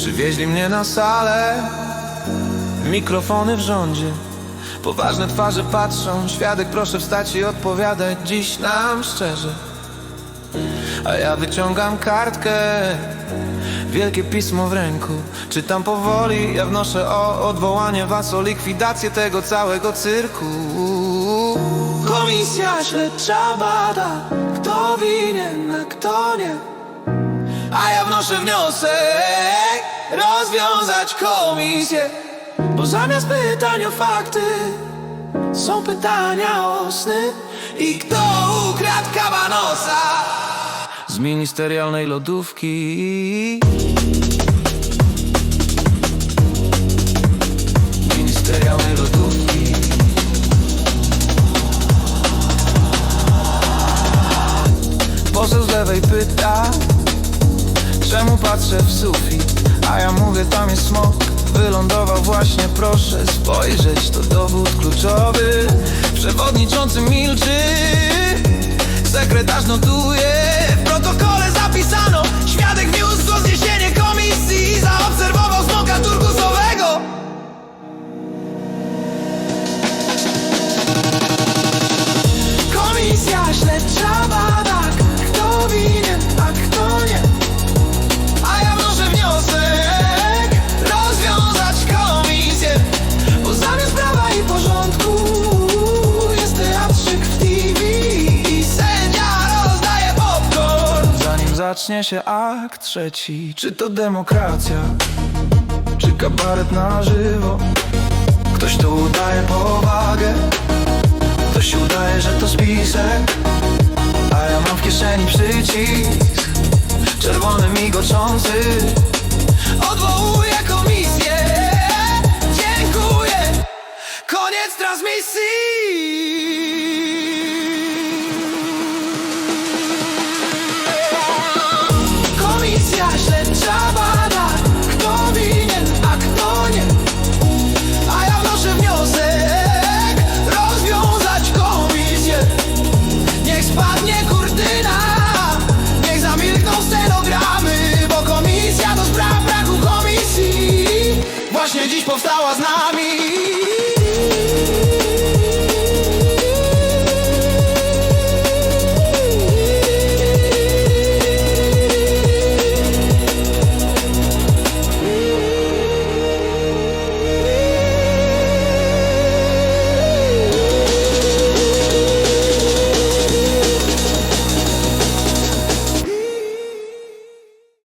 Przywieźli mnie na salę. Mikrofony w rządzie. Poważne twarze patrzą. Świadek proszę wstać i odpowiadać Dziś nam szczerze. A ja wyciągam kartkę. Wielkie pismo w ręku. Czytam powoli. Ja wnoszę o odwołanie was O likwidację tego całego cyrku. Komisja śledcza bada Kto winien, a kto nie. A ja wnoszę wniosek Rozwiązać komisję Bo zamiast pytań o fakty Są pytania o sny. I kto ukradł kabanosa? Z ministerialnej lodówki. Ministerialnej lodówki. Poseł z lewej pyta Czemu patrzę w sufit? Mówię, tam jest smok Wylądował właśnie, proszę spojrzeć To dowód kluczowy. Przewodniczący milczy Sekretarz notuje W zacznie się akt trzeci. Czy to demokracja? Czy kabaret na żywo? Ktoś tu udaje powagę? Ktoś udaje, że to spisek? A ja mam w kieszeni przycisk. Czerwony migoczący são tauas na